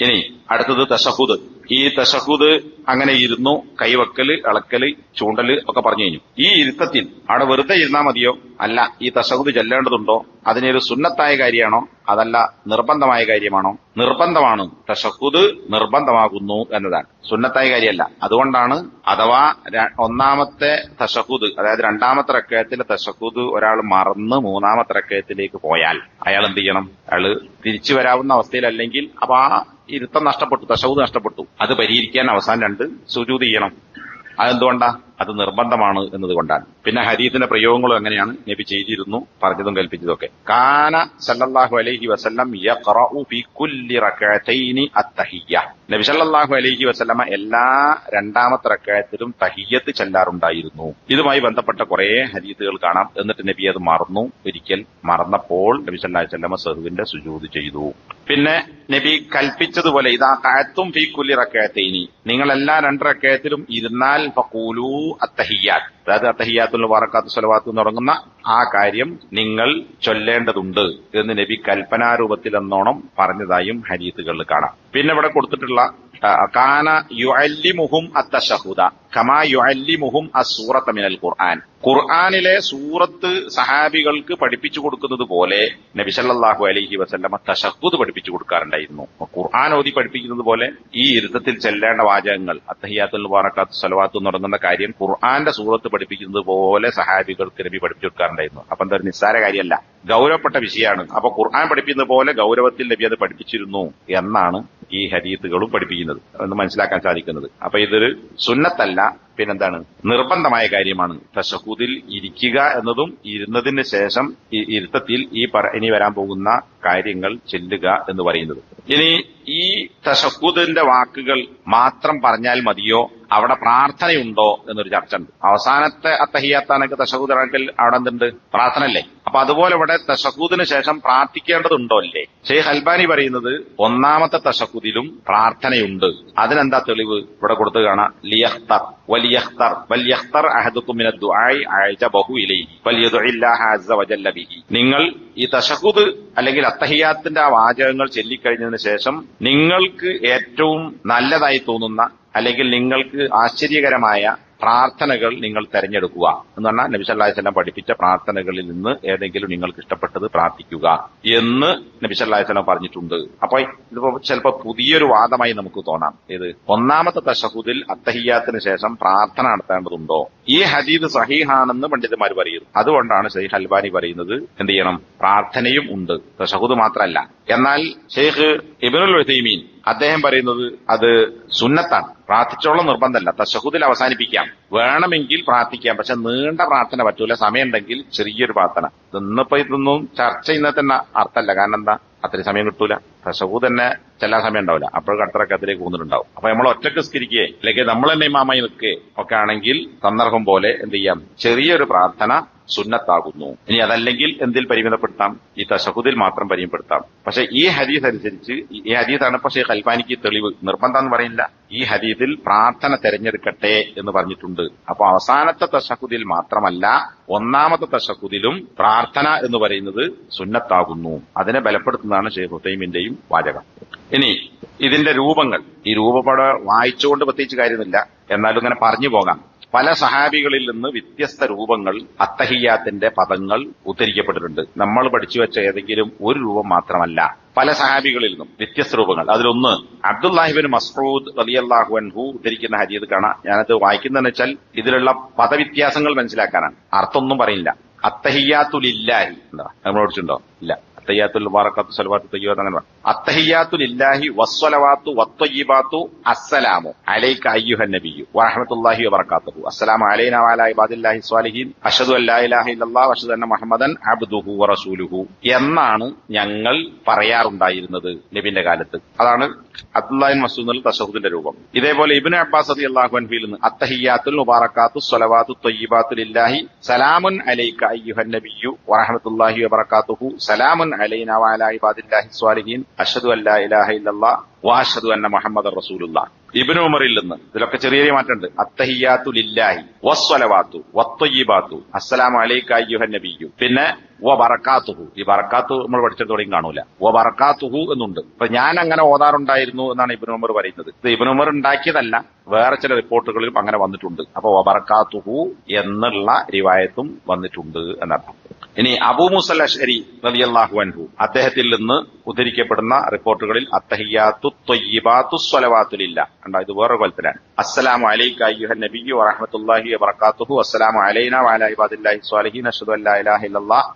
ഇനി അടുത്തത് തഷഹുദ് ഈ തഷഹുദ് അങ്ങനെ ഇരുന്നു കൈവക്കൽ ഇളക്കൽ ചൂണ്ടൽ ഒക്കെ പറഞ്ഞു കഴിഞ്ഞു. ഈ ഇരുത്തത്തിൽ അവിടെ വെറുതെ ഇരുന്നാ മതിയോ? അല്ല ഈ തഷഹുദ് ചെല്ലേണ്ടതുണ്ടോ? അതിനൊരു സുന്നത്തായ കാര്യമാണോ? അതല്ല നിർബന്ധമായ കാര്യമാണോ? നിർബന്ധമാണ്. തഷഹുദ് നിർബന്ധമാകുന്നു എന്നതാണ്. സുന്നത്തായ കാര്യമല്ല. അതുകൊണ്ടാണ് അഥവാ ഒന്നാമത്തെ തഷഹുദ് അതായത് രണ്ടാമത്തെ റക്കയത്തിലെ തഷഹുദ് ഒരാൾ മറന്ന് മൂന്നാമത്തെ റക്കയത്തിലേക്ക് പോയാൽ അയാൾ എന്ത് ചെയ്യണം? അയാൾ തിരിച്ചു വരാവുന്ന അവസ്ഥയിലല്ലെങ്കിൽ അപ്പൊ ആ ഇരുത്തം നഷ്ടപ്പെട്ടു തഷഹുദ് നഷ്ടപ്പെട്ടു. അത് പരിഹരിക്കാൻ അവസാനം രണ്ട് സുജൂത് ചെയ്യണം. അതെന്തുകൊണ്ടാ? അത് നിർബന്ധമാണ് എന്നതുകൊണ്ടാണ്. പിന്നെ ഹരീത്തിന്റെ പ്രയോഗങ്ങളും എങ്ങനെയാണ്? നബി ചെയ്തിരുന്നു പറഞ്ഞതും കൽപ്പിച്ചതൊക്കെ കാന സല്ലാഹു അലൈഹി വസല്ലം യഖറഉ അലഹി വസ്ലമ എല്ലാ രണ്ടാമത്തെ റക്കായത്തിലും തഹിയത്ത് ചെല്ലാറുണ്ടായിരുന്നു. ഇതുമായി ബന്ധപ്പെട്ട കുറെ ഹരീത്തുകൾ കാണാം. എന്നിട്ട് നബി അത് മറന്നു. ഒരിക്കൽ മറന്നപ്പോൾ നബി വസല്ലമ സഹുവിന്റെ സുജൂദ് ചെയ്തു. പിന്നെ നബി കൽപ്പിച്ചതുപോലെ ഇതാ കാത്തും ഫീ കുല്ലി റക്കയത്തേനി. നിങ്ങൾ എല്ലാ രണ്ട് റക്കയത്തിലും ഇരുന്നാൽ ഫക്കൂലു അത്തഹിയാത്ത്. അതായത് അത്തഹിയാത്തുൽ വറക്കാത്തു സ്വലവാത്തു തുടങ്ങുന്ന ആ കാര്യം നിങ്ങൾ ചൊല്ലേണ്ടതുണ്ട് എന്ന് നബി കൽപ്പനാരൂപത്തിൽ എന്നോണം പറഞ്ഞതായും ഹരീത്തുകളിൽ കാണാം. പിന്നെ ഇവിടെ കൊടുത്തിട്ടുള്ള കാന യുഅല്ലിമുഹും അത്തശഹുദ. കമാ യുഅല്ലിമുഹും അസൂറത്ത മിനൽ ഖുർആൻ. ഖുർആനിലെ സൂറത്ത് സഹാബികൾക്ക് പഠിപ്പിച്ചു കൊടുക്കുന്നത് പോലെ നബി സല്ലല്ലാഹു അലൈഹി വസല്ലമ തശഹുദ് പഠിപ്പിച്ചു കൊടുക്കാറുണ്ടായിരുന്നു. ഖുർആൻ ഓതി പഠിപ്പിക്കുന്നത് പോലെ ഈ ഇരുത്തത്തിൽ ചെല്ലേണ്ട വാചകങ്ങൾ അത്തഹിയാത്തുൽ മുബാറക്കാത്ത് സലവാത്ത് എന്ന് തുടങ്ങുന്ന കാര്യം ഖുർആന്റെ സൂറത്ത് പഠിപ്പിക്കുന്നത് പോലെ സഹാബികൾക്ക് നബി പഠിപ്പിച്ചു കൊടുക്കാറുണ്ടായിരുന്നു. അപ്പൊ എന്താ നിസ്സാര കാര്യമല്ല ഗൗരവപ്പെട്ട വിഷയമാണ്. അപ്പൊ ഖുർആൻ പഠിപ്പിക്കുന്ന പോലെ ഗൗരവത്തിൽ നബി അത് പഠിപ്പിച്ചിരുന്നു എന്നാണ് ഈ ഹരീത്തുകളും പഠിപ്പിക്കുന്നത് എന്ന് മനസ്സിലാക്കാൻ സാധിക്കുന്നത്. അപ്പൊ ഇതൊരു സുന്നത്തല്ല പിന്നെന്താണ്? നിർബന്ധമായ കാര്യമാണ്. തശഹൂദിൽ ഇരിക്കുക എന്നതും ഇരുന്നതിന് ശേഷം ഇരുത്തത്തിൽ ഈ ഇനി വരാൻ പോകുന്ന കാര്യങ്ങൾ ചെല്ലുക എന്ന് പറയുന്നത്. ഇനി ഈ തശഹൂദിന്റെ വാക്കുകൾ മാത്രം പറഞ്ഞാൽ മതിയോ? അവിടെ പ്രാർത്ഥനയുണ്ടോ എന്നൊരു ചർച്ച ഉണ്ട് അവസാനത്തെ അത്തഹിയാത്താനൊക്കെ തശഹൂദ് അവിടെ എന്തുണ്ട്? പ്രാർത്ഥന അല്ലേ അപ്പൊ അതുപോലെ ഇവിടെ തശക്കൂതിന് ശേഷം പ്രാർത്ഥിക്കേണ്ടതുണ്ടോ അല്ലേ ഷെയ്ഖ് അൽബാനി പറയുന്നത് ഒന്നാമത്തെ തശഹൂദിലും പ്രാർത്ഥനയുണ്ട്. അതിനെന്താ തെളിവ്? ഇവിടെ കൊടുത്തു കാണാം. ലിയഖ്തർ വലിയഖ്തർ വലിയഖ്തർ അഹദുക്കും മിന ദുആഇ അഅജബഹു ഇലൈഹി വലിയദുഇല്ലാഹ അസ്സ ബിഹി. നിങ്ങൾ ഈ തശഹുദ് അല്ലെങ്കിൽ അത്തഹിയാത്തിന്റെ ആ വാചകങ്ങൾ ചൊല്ലിക്കഴിഞ്ഞതിന് ശേഷം നിങ്ങൾക്ക് ഏറ്റവും നല്ലതായി തോന്നുന്ന അല്ലെങ്കിൽ നിങ്ങൾക്ക് ആശ്ചര്യകരമായ പ്രാർത്ഥനകൾ നിങ്ങൾ തെരഞ്ഞെടുക്കുക. എന്ന് പറഞ്ഞാൽ നബി സല്ലല്ലാഹു അലൈഹി വസല്ലം പഠിപ്പിച്ച പ്രാർത്ഥനകളിൽ നിന്ന് ഏതെങ്കിലും നിങ്ങൾക്ക് ഇഷ്ടപ്പെട്ടത് പ്രാർത്ഥിക്കുക എന്ന് നബി സല്ലല്ലാഹു അലൈഹി വസല്ലം പറഞ്ഞിട്ടുണ്ട്. അപ്പൊ ഇതിപ്പോ ചിലപ്പോ പുതിയൊരു വാദമായി നമുക്ക് തോന്നാം. ഇത് ഒന്നാമത്തെ തഷഹുദിൽ അത്തഹിയാത്തിന് ശേഷം പ്രാർത്ഥന നടത്തേണ്ടതുണ്ടോ? ഈ ഹദീദ് സഹീഹാണെന്ന് പണ്ഡിതന്മാർ പറയുന്നു. അതുകൊണ്ടാണ് ഷെയ്ഖ് അൽബാനി പറയുന്നത് എന്ത് ചെയ്യണം? പ്രാർത്ഥനയും ഉണ്ട്. തഷഹുദ് മാത്രമല്ല. എന്നാൽ ഷെയ്ഖ് ഇബിനുൽ ഉസൈമീൻ അദ്ദേഹം പറയുന്നത് അത് സുന്നത്താണ്. പ്രാർത്ഥിച്ചോളം നിർബന്ധമല്ല. തശഹുദിൽ അവസാനിപ്പിക്കാം. വേണമെങ്കിൽ പ്രാർത്ഥിക്കാം. പക്ഷെ നീണ്ട പ്രാർത്ഥന പറ്റൂല. സമയമുണ്ടെങ്കിൽ ചെറിയൊരു പ്രാർത്ഥന. ഇന്നിപ്പോ ഇതൊന്നും ചർച്ച ചെയ്യുന്നത് തന്നെ അർത്ഥമല്ല. കാരണം എന്താ? അത്രയും സമയം കിട്ടൂല. പ്രസവു തന്നെ ചെല്ലാൻ സമയം ഉണ്ടാവില്ല. അപ്പോഴും കട്ടറക്കത്തിലേക്ക് പോകുന്നുണ്ടാവും. അപ്പൊ നമ്മൾ ഒറ്റയ്ക്ക് സ്കരിക്കുക അല്ലെങ്കിൽ നമ്മൾ തന്നെ ഇമാമായി നിൽക്കുകയെ ഒക്കെ ആണെങ്കിൽ സന്ദർഭം പോലെ എന്ത് ചെയ്യാം? ചെറിയൊരു പ്രാർത്ഥന സുന്നത്താകുന്നു. ഇനി അതല്ലെങ്കിൽ എന്തിൽ പരിമിതപ്പെടുത്താം? ഈ തശഹുദിൽ മാത്രം പരിമിതപ്പെടുത്താം. പക്ഷെ ഈ ഹദീസ് അനുസരിച്ച് ഈ ഹദീസാണ് പക്ഷേ അൽബാനിക്ക് തെളിവ് നിർബന്ധം എന്ന് പറയില്ല ഈ ഹദീസിൽ പ്രാർത്ഥന തെരഞ്ഞെടുക്കട്ടെ എന്ന് പറഞ്ഞിട്ടുണ്ട്. അപ്പൊ അവസാനത്തെ തശഹുദിൽ മാത്രമല്ല ഒന്നാമത്തെ തശഹുദിലും പ്രാർത്ഥന എന്ന് പറയുന്നത് സുന്നത്താകുന്നു. അതിനെ ബലപ്പെടുത്തുന്നതാണ് ഷെയ്ഖ് ഹുസൈമിന്റെയും വാചകം. ഇനി ഇതിന്റെ രൂപങ്ങൾ ഈ രൂപപട വായിച്ചുകൊണ്ട് പ്രത്യേകിച്ച് കാര്യമില്ല എന്നാലും ഇങ്ങനെ പറഞ്ഞു പോകാം. പല സഹാബികളിൽ നിന്ന് വ്യത്യസ്ത രൂപങ്ങൾ അത്തഹിയാത്തിന്റെ പദങ്ങൾ ഉദ്ധരിക്കപ്പെട്ടിട്ടുണ്ട്. നമ്മൾ പഠിച്ചു വെച്ച ഏതെങ്കിലും ഒരു രൂപം മാത്രമല്ല. പല സഹാബികളിൽ നിന്നും വ്യത്യസ്ത രൂപങ്ങൾ. അതിലൊന്ന് അബ്ദുല്ലാഹിബിൻ മസ്റൂദ് റളിയല്ലാഹു അൻഹു ഉദ്ധരിക്കുന്ന ഹരിയത് കാണാം. ഞാനത് വായിക്കുന്നതെന്ന് വെച്ചാൽ ഇതിലുള്ള പദവ്യത്യാസങ്ങൾ മനസ്സിലാക്കാനാണ്. അർത്ഥമൊന്നും പറയില്ല. അത്തഹിയാത്തുലില്ലാഹി എന്താ? നമ്മൾ പഠിച്ചിട്ടുണ്ടോ? ഇല്ല. അത്തയ്യാത്തുൽ വാറക്കാത്തു സലവാത്തു തയ്യാത്ത് അങ്ങനെ അത്തഹിയാത്തുൽ ഇല്ലാഹി വസ്വലവാത്തു വത്വയ്യിബാത്തു അസ്സലാമു അലൈക അയ്യുഹൻ നബിയു വറഹമത്തുല്ലാഹി വബറകാതുഹു അസ്സലാമു അലൈനാ വഅലാ ഇബാദില്ലാഹി സ്വാലിഹീൻ. അഷ്ഹദു അല്ലാ ഇലാഹ ഇല്ലല്ലാഹ് വഅഷ്ഹദു അന്ന മുഹമ്മദൻ അബ്ദുഹു വറസൂലുഹു എന്നാണ് ഞങ്ങൾ പറയാറുണ്ടായിരുന്നത് നബിന്റെ കാലത്ത്. അതാണ് അബ്ദുല്ലാഹിൻ മസൂദ് തഷഹുദിന്റെ രൂപം. ഇതേപോലെ ഇബ്നു അബ്ബാസ് റളിയല്ലാഹു അൻഹുവിൽ നിന്ന് അത്തഹിയാത്തുൽ മുബാറക്കാത്തു സ്വലവാത്തു ത്വയ്യിബാത്തു ലില്ലാഹി സലാമുൻ അലൈക അയ്യുഹൻ നബിയു വറഹമത്തുല്ലാഹി വബറകാതുഹു സലാമുൻ അലൈനാ വഅലാ ഇബാദില്ലാഹി സ്വാലിഹീൻ لا إله إلا الله ഇല്ലല്ലാഹ് أن അന്ന رسول الله ഇബിന് ഉമറിൽ നിന്ന് ഇതിലൊക്കെ ചെറിയ ചെറിയ മാറ്റമുണ്ട്. അത്തഹിയാത്തു ലില്ലാഹി വസ്വലവാത്തു വത്തൊയ്യബാത്തു അസ്സലാമു അലൈക അയ്യുഹൻ നബിയു പിന്നെ വ ബറക്കാത്തുഹു. ഈ ബറക്കാത്തു നമ്മൾ പഠിച്ചിടത്തോടെയും കാണൂല. വ ബറക്കാത്തുഹു എന്നുണ്ട്. അപ്പൊ ഞാൻ അങ്ങനെ ഓതാറുണ്ടായിരുന്നു എന്നാണ് ഇബിൻ ഉമർ പറയുന്നത്. ഇത് ഇബിൻ ഉമർ ഉണ്ടാക്കിയതല്ല വേറെ ചില റിപ്പോർട്ടുകളിലും അങ്ങനെ വന്നിട്ടുണ്ട്. അപ്പൊ വ ബറക്കാത്തുഹു എന്നുള്ള റിവായത്തും വന്നിട്ടുണ്ട് എന്നർത്ഥം. ഇനി അബൂ മുസല്ലാഹു അൻഹു അദ്ദേഹത്തിൽ നിന്ന് ഉദ്ധരിക്കപ്പെടുന്ന റിപ്പോർട്ടുകളിൽ അത്തഹിയാത്തു ത്വയ്യിബാത്തു സ്വലവാത്തുലില്ല. കണ്ടോ ഇത് വേറെ കൊലത്തിലാണ്. അസ്സലാമു അലൈക അയ്യുഹൻ നബിയ്യു വറഹ്മത്തുള്ളാഹി വബറകാതുഹു അസ്സലാമു അലൈനാ വഅലാ ഇബാദില്ലാഹി സ്വാലിഹീൻ. അഷ്ഹദു ഇലാഹ ഇല്ലല്ലാഹ്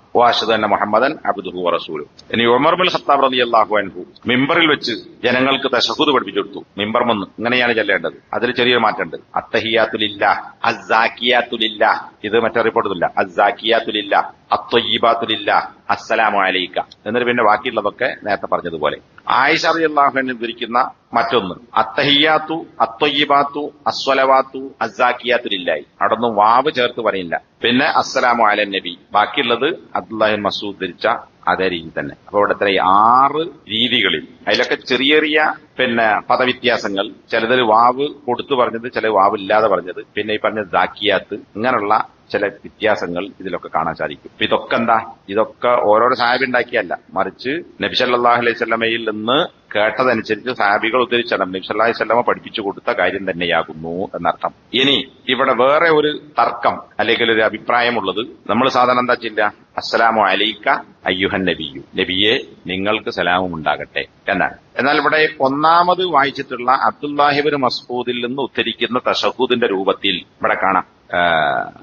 അന്ന മുഹമ്മദൻ അബ്ദുഹു വറസൂലുഹു ഇനി ഉമർ ബിൻ ഖത്താബ് റളിയല്ലാഹു അൻഹു മിമ്പറിൽ വെച്ച് ജനങ്ങൾക്ക് തശഹുദ് പഠിപ്പിച്ചു കൊടുത്തു മിമ്പർ വന്ന് ഇങ്ങനെയാണ് ചെല്ലേണ്ടത്. അതിൽ ചെറിയൊരു മാറ്റമുണ്ട്. അത്തഹിയാത്തുലില്ല അസാക്കിയാത്തുലില്ല ഇത് മറ്റേ റിപ്പോർട്ടില്ല. അസാക്കിയാത്തുലില്ല അത്വയ്യിബാത്തുലില്ല അസ്സലാമു അലൈക്ക. എന്നിട്ട് പിന്നെ ബാക്കിയുള്ളതൊക്കെ നേരത്തെ പറഞ്ഞതുപോലെ. ആയിഷ റളിയല്ലാഹു വിരിക്കുന്ന മറ്റൊന്ന്. അത്തഹിയാത്തു അത്തൊയ്യബാത്തു അസ്വലവാത്തു അസാക്കിയാത്തുലില്ലായി അവിടൊന്നും വാവ് ചേർത്ത് പറയില്ല. പിന്നെ അസ്സലാമു അലൻ നബി. ബാക്കിയുള്ളത് അബ്ദുല്ലാഹിൻ മസൂദ് ധരിച്ച അതേ രീതി തന്നെ. അപ്പൊ ഇവിടെ ഇത്ര ആറ് രീതികളിൽ അതിലൊക്കെ ചെറിയ ചെറിയ പിന്നെ പദവ്യത്യാസങ്ങൾ ചിലതിൽ വാവ് കൊടുത്തു പറഞ്ഞത് ചില വാവ് ഇല്ലാതെ പറഞ്ഞത് പിന്നെ ഈ പറഞ്ഞ ദാക്കിയാത്ത് ഇങ്ങനെയുള്ള ചില വ്യത്യാസങ്ങൾ ഇതിലൊക്കെ കാണാൻ സാധിക്കും. ഇതൊക്കെ എന്താ? ഇതൊക്കെ ഓരോരോ സാഹിബ് ഉണ്ടാക്കിയല്ല മറിച്ച് നബിസല്ലാഹു അലൈഹി സ്വലമയിൽ നിന്ന് കേട്ടതനുസരിച്ച് സാബികൾ ഉദ്ധരിച്ചാണ് നബി സല്ലല്ലാഹു അലൈഹി സ്വലമ പഠിപ്പിച്ചു കൊടുത്ത കാര്യം തന്നെയാകുന്നു എന്നർത്ഥം. ഇനി ഇവിടെ വേറെ ഒരു തർക്കം അല്ലെങ്കിൽ ഒരു അഭിപ്രായമുള്ളത് നമ്മൾ സാധാരണ എന്താ ചെയ്യില്ല അസ്സലാമു അലൈക്ക അയ്യുഹൻ നബിയു. നബിയെ നിങ്ങൾക്ക് സലാമും ഉണ്ടാകട്ടെ എന്നാണ്. എന്നാൽ ഇവിടെ ഒന്നാമത് വായിച്ചിട്ടുള്ള അബ്ദുല്ലാഹിബിൻ മസ്ഊദിൽ നിന്ന് ഉദ്ധരിക്കുന്ന തഷഹൂദിന്റെ രൂപത്തിൽ ഇവിടെ കാണാം.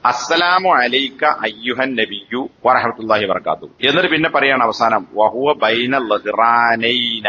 അസ്സലാമു അലൈക്ക അയ്യുഹൻ നബിയു വറഹമത്തുല്ലാഹി വർക്കാത്തു എന്നിട്ട് പിന്നെ പറയാണ് അവസാനം വഹുവ ബൈന ലഹ്റാനൈന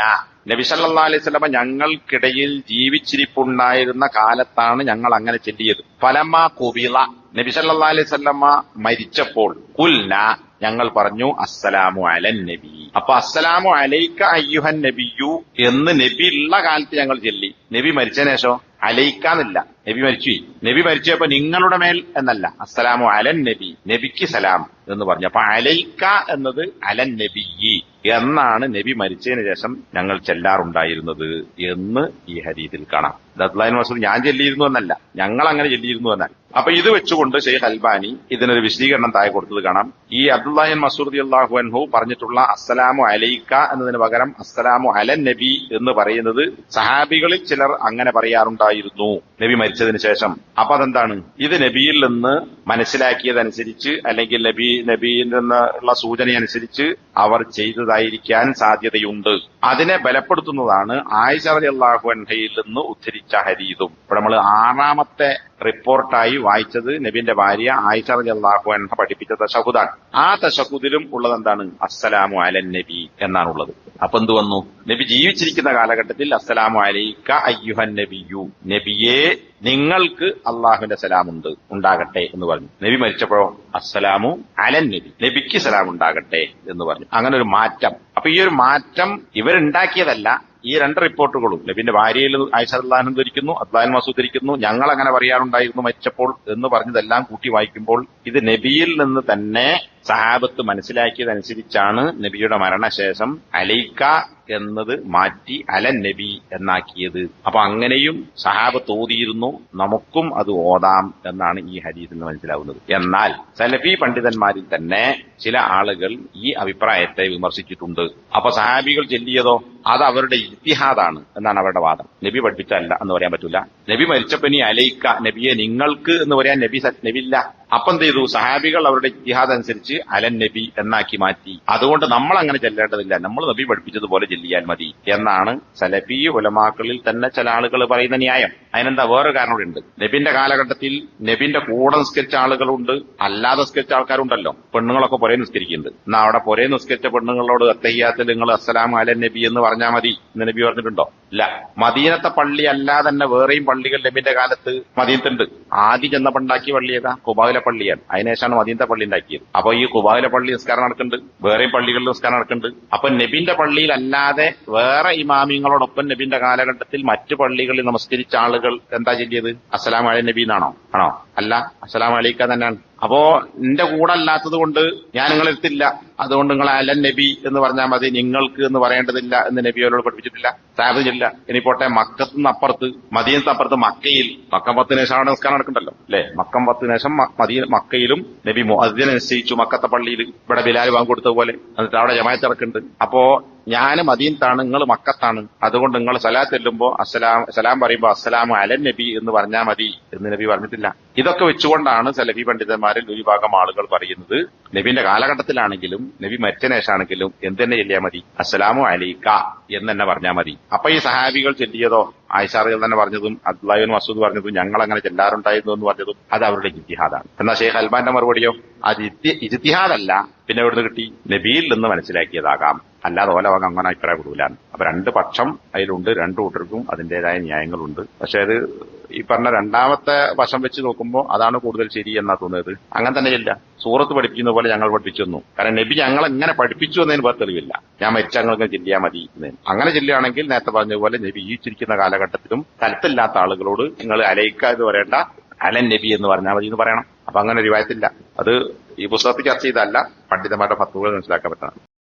നബി സല്ലല്ലാഹു അലൈഹി വസല്ലമ ഞങ്ങൾക്കിടയിൽ ജീവിച്ചിരിപ്പുണ്ടായിരുന്ന കാലത്താണ് ഞങ്ങൾ അങ്ങനെ ചെല്ലിയത്. ഫലമ കുബിള. നബി സല്ലല്ലാഹു അലൈഹി വസല്ലമ മരിച്ചപ്പോൾ കുൽന ഞങ്ങൾ പറഞ്ഞു അസ്സലാമു അലൻ നബി. അപ്പൊ അസ്സലാമു അലൈക്ക അയ്യുഹൻ നബിയു എന്ന് നബി ഉള്ള കാലത്ത് ഞങ്ങൾ ചെല്ലി. നബി മരിച്ചതിന് ശേഷം അലയിക്കാന്നില്ല നബി മരിച്ചു. നബി മരിച്ചപ്പോ നിങ്ങളുടെ മേൽ എന്നല്ല. അസ്സലാമു അലൻ നബി. നബിക്ക് സലാം എന്ന് പറഞ്ഞു. അപ്പൊ അലയിക്ക എന്നത് അലൻ നബി എന്നാണ് നബി മരിച്ചതിന് ശേഷം ഞങ്ങൾ ചെല്ലാറുണ്ടായിരുന്നത് എന്ന് ഈ ഹരീതിൽ കാണാം. ദത്ലാൻ മസൂദ് ഞാൻ ചെല്ലിയിരുന്നു എന്നല്ല. ഞങ്ങൾ അങ്ങനെ ചെല്ലിയിരുന്നു എന്നാൽ അപ്പൊ ഇത് വെച്ചുകൊണ്ട് ഷെയ്ഖ് അൽബാനി ഇതിനൊരു വിശദീകരണം താഴെ കൊടുത്തത് കാണാം. ഈ അബ്ദുല്ലാഹിൻ മസൂദ് അള്ളാഹു അൻഹു പറഞ്ഞിട്ടുള്ള അസ്സലാമു അലൈക്ക എന്നതിന് പകരം അസ്സലാമു അലൻ നബി എന്ന് പറയുന്നത് സഹാബികളിൽ ചിലർ അങ്ങനെ പറയാറുണ്ടായിരുന്നു. നബി മരിച്ചതിന് ശേഷം. അപ്പൊ അതെന്താണ്? ഇത് നബിയിൽ നിന്ന് മനസ്സിലാക്കിയതനുസരിച്ച് അല്ലെങ്കിൽ നബി നബിയിൽ നിന്നുള്ള സൂചന അനുസരിച്ച് അവർ ചെയ്തതായിരിക്കാൻ സാധ്യതയുണ്ട്. അതിനെ ബലപ്പെടുത്തുന്നതാണ് ആയിഷ അള്ളാഹു അൻഹയിൽ നിന്ന് ഉദ്ധരിച്ച ഹരീതും ഇപ്പൊ നമ്മൾ ആറാമത്തെ റിപ്പോർട്ടായി വായിച്ചത് നബിന്റെ ഭാര്യ ആയിഷ അള്ളാഹു അൻഹ പഠിപ്പിച്ച തശഹുദാണ്. ആ തശഹുദിലും ഉള്ളത് എന്താണ്? അസ്സലാമു അലൻ നബി എന്നാണുള്ളത് അപ്പൊ എന്ത് വന്നു? നബി ജീവിച്ചിരിക്കുന്ന കാലഘട്ടത്തിൽ അസ്സലാമു അലൈക്ക അയ്യുഹൻ നബിയു. നബിയെ നിങ്ങൾക്ക് അള്ളാഹുവിന്റെ സലാമുണ്ട് ഉണ്ടാകട്ടെ എന്ന് പറഞ്ഞു. നബി മരിച്ചപ്പോഴോ അസ്സലാമു അലൻ നബി. നബിക്ക് സലാം ഉണ്ടാകട്ടെ എന്ന് പറഞ്ഞു. അങ്ങനെ ഒരു മാറ്റം. അപ്പൊ ഈ ഒരു മാറ്റം ഇവരുണ്ടാക്കിയതല്ല ഈ രണ്ട് റിപ്പോർട്ടുകളും നബിന്റെ ഭാര്യയിൽ ആയിഷാഹു ധരിക്കുന്നു അദ്ദാൻ മസൂദ് ധരിക്കുന്നു ഞങ്ങൾ അങ്ങനെ പറയാറുണ്ടായിരുന്നു മരിച്ചപ്പോൾ എന്ന് പറഞ്ഞതെല്ലാം കൂട്ടി വായിക്കുമ്പോൾ ഇത് നബിയിൽ നിന്ന് തന്നെ സഹാബത്ത് മനസ്സിലാക്കിയതനുസരിച്ചാണ് നബിയുടെ മരണശേഷം അലൈക്ക എന്നത് മാറ്റി അലൻ നബി എന്നാക്കിയത്. അപ്പൊ അങ്ങനെയും സഹാബത്ത് ഓതിയിരുന്നു നമുക്കും അത് ഓതാം എന്നാണ് ഈ ഹരീസിൽ നിന്ന് മനസ്സിലാവുന്നത്. എന്നാൽ സലഫി പണ്ഡിതന്മാരിൽ തന്നെ ചില ആളുകൾ ഈ അഭിപ്രായത്തെ വിമർശിച്ചിട്ടുണ്ട്. അപ്പൊ സഹാബികൾ ചെല്ലിയതോ? അത് അവരുടെ ഇത്തിഹാദാണ് എന്നാണ് അവരുടെ വാദം. നബി പഠിപ്പിച്ചല്ല എന്ന് പറയാൻ പറ്റില്ല. നബി മരിച്ചപ്പനി അലൈക്ക നബിയെ നിങ്ങൾക്ക് എന്ന് പറയാൻ നബി നബില്ല അപ്പം എന്ത് ചെയ്തു? സഹാബികൾ അവരുടെ ഇത്തിഹാദ് അനുസരിച്ച് അലൻ നബി എന്നാക്കി മാറ്റി. അതുകൊണ്ട് നമ്മൾ അങ്ങനെ ചെല്ലേണ്ടതില്ല. നമ്മൾ നബി പഠിപ്പിച്ചതുപോലെ ചെല്ലിയാൽ മതി എന്നാണ് സലഫി ഉലമാക്കളിൽ തന്നെ ചില ആളുകൾ പറയുന്ന ന്യായം. അതിനെന്താ? വേറെ കാരണം കൂടെ ഉണ്ട്. നബിന്റെ കാലഘട്ടത്തിൽ നബിന്റെ കൂടെ നിസ്കരിച്ച ആളുകളുണ്ട്. അല്ലാതെ നിസ്കരിച്ച ആൾക്കാരുണ്ടല്ലോ. പെണ്ണുങ്ങളൊക്കെ പുരേ നിസ്കരിക്കുന്നുണ്ട്. എന്നാ അവിടെ പുറേ നിസ്കരിച്ച പെണ്ണുങ്ങളോട് അത്തയ്യാത്തിൽ നിങ്ങൾ അസ്സലാം അലൻ നബി എന്ന് പറഞ്ഞാൽ മതി നബി പറഞ്ഞിട്ടുണ്ടോ? ഇല്ല. മദീനത്തെ പള്ളി അല്ലാതെ തന്നെ വേറെയും പള്ളികൾ നബിന്റെ കാലത്ത് മദീനത്തുണ്ട്. ആദ്യം ചെന്നപ്പുണ്ടാക്കിയ പള്ളി ഏതാ? കുബാവിലെ പള്ളിയാണ്. അതിനുശേഷമാണ് മദീനത്തെ പള്ളി ഉണ്ടാക്കിയത്. അപ്പൊ ഈ കുബാവിലെ പള്ളി നിസ്കാരം നടക്കുന്നുണ്ട്. വേറെയും പള്ളികളിൽ നിസ്കാരം നടക്കുന്നുണ്ട്. അപ്പൊ നബിന്റെ പള്ളിയിൽ അല്ലാതെ വേറെ ഇമാമിങ്ങളോടൊപ്പം നബിന്റെ കാലഘട്ടത്തിൽ മറ്റു പള്ളികളിൽ നമസ്കരിച്ച ആളുകൾ എന്താ ചൊല്ലിയത് അസ്സലാം അലൈ നബി എന്നാണോ? ആണോ? അല്ല അസ്സലാം അലൈക്ക തന്നെയാണ്. അപ്പോ എന്റെ കൂടെ അല്ലാത്തത് കൊണ്ട് ഞാൻ നിങ്ങളെ എടുത്തില്ല. അതുകൊണ്ട് നിങ്ങൾ അലൻ നബി എന്ന് പറഞ്ഞാൽ മതി. നിങ്ങൾക്ക് എന്ന് പറയേണ്ടതില്ല എന്ന് നബി അവരോട് പഠിപ്പിച്ചിട്ടില്ല. സാധിച്ചില്ല ഇനി പോട്ടെ മക്കത്തുനിന്ന് അപ്പുറത്ത് മദീനത്ത് അപ്പുറത്ത് മക്കയിൽ മക്കം പത്തിന് ശേഷം അവിടെ നിസ്കാരം നടക്കണ്ടല്ലോ അല്ലെ? മക്കം പത്തിന് ശേഷം മദീന മക്കയിലും നബി മുഅദ്ദിനെ നിശ്ചയിച്ചു. മക്കത്തെ പള്ളിയിൽ ഇവിടെ ബിലാൽ വാങ്ങി കൊടുത്ത പോലെ എന്നിട്ട് അവിടെ ജമായത്ത് അപ്പോ ഞാൻ മദീനത്താണ് നിങ്ങൾ മക്കത്താണ്. അതുകൊണ്ട് നിങ്ങൾ സലാത്ത് ചെല്ലുമ്പോ അസ്സലാം സലാം പറയുമ്പോ അസ്സലാം അലൻ നബി എന്ന് പറഞ്ഞാൽ മതി എന്ന് നബി പറഞ്ഞിട്ടില്ല. ഇതൊക്കെ വെച്ചുകൊണ്ടാണ് സലഫി പണ്ഡിതന്മാരിൽ ഒരു ഭൂരിഭാഗം ആളുകൾ പറയുന്നത്. നബിന്റെ കാലഘട്ടത്തിലാണെങ്കിലും നബി മറ്റനേഷാണെങ്കിലും എന്ത് തന്നെ ചെല്ലിയാൽ മതി? അസ്സലാമു അലൈക്ക എന്ന് തന്നെ പറഞ്ഞാൽ മതി. അപ്പൊ ഈ സഹാബികൾ ചെല്ലിയതോ ആയിഷാറികൾ തന്നെ പറഞ്ഞതും അബ്ദുലായു മസൂദ് പറഞ്ഞതും ഞങ്ങൾ അങ്ങനെ ചെല്ലാറുണ്ടായിരുന്നു എന്ന് പറഞ്ഞതും അത് അവരുടെ ഇജ്തിഹാദാണ്. എന്നാൽ ഷെയ്ഖ് അൽബാന്റെ മറുപടിയോ? അത് ഇജ്തിഹാദല്ല. പിന്നെ എവിടുന്ന് കിട്ടി? നബിയിൽ നിന്ന് മനസ്സിലാക്കിയതാകാം. അല്ലാതെ ഓല വാങ്ങാൻ അങ്ങനെ അഭിപ്രായപ്പെടൂലാണ് അപ്പൊ രണ്ട് പക്ഷം അതിലുണ്ട് രണ്ടു കൂട്ടർക്കും അതിന്റേതായ ന്യായങ്ങളുണ്ട്. പക്ഷേ അത് ഈ പറഞ്ഞ രണ്ടാമത്തെ വശം വെച്ച് നോക്കുമ്പോൾ അതാണ് കൂടുതൽ ശരി എന്നാ തോന്നുന്നത് അങ്ങനെ തന്നെ ഇല്ല. സൂറത്ത് പഠിപ്പിക്കുന്ന പോലെ ഞങ്ങൾ പഠിപ്പിച്ചു തന്നു. കാരണം നബി ഞങ്ങൾ എങ്ങനെ പഠിപ്പിച്ചു എന്നതിന് വേറെ തെളിവില്ല. ഞാൻ മരിച്ച അങ്ങനെ ചെല്ലിയാൽ മതി അങ്ങനെ ചെല്ലുകയാണെങ്കിൽ നേരത്തെ പറഞ്ഞ പോലെ നബി ജീവിച്ചിരിക്കുന്ന കാലഘട്ടത്തിലും സ്ഥലത്തില്ലാത്ത ആളുകളോട് നിങ്ങൾ അലയിക്ക എന്ന് പറയേണ്ട. അലൻ നബി എന്ന് പറഞ്ഞാൽ മതി എന്ന് പറയണം. അപ്പൊ അങ്ങനെ ഒരു വായത്തില്ല അത് ഈ പുസ്തകത്തിൽ ചർച്ച ചെയ്തല്ല പണ്ഡിതന്മാരുടെ ഫത്തുകൾ മനസ്സിലാക്കാൻ പറ്റണം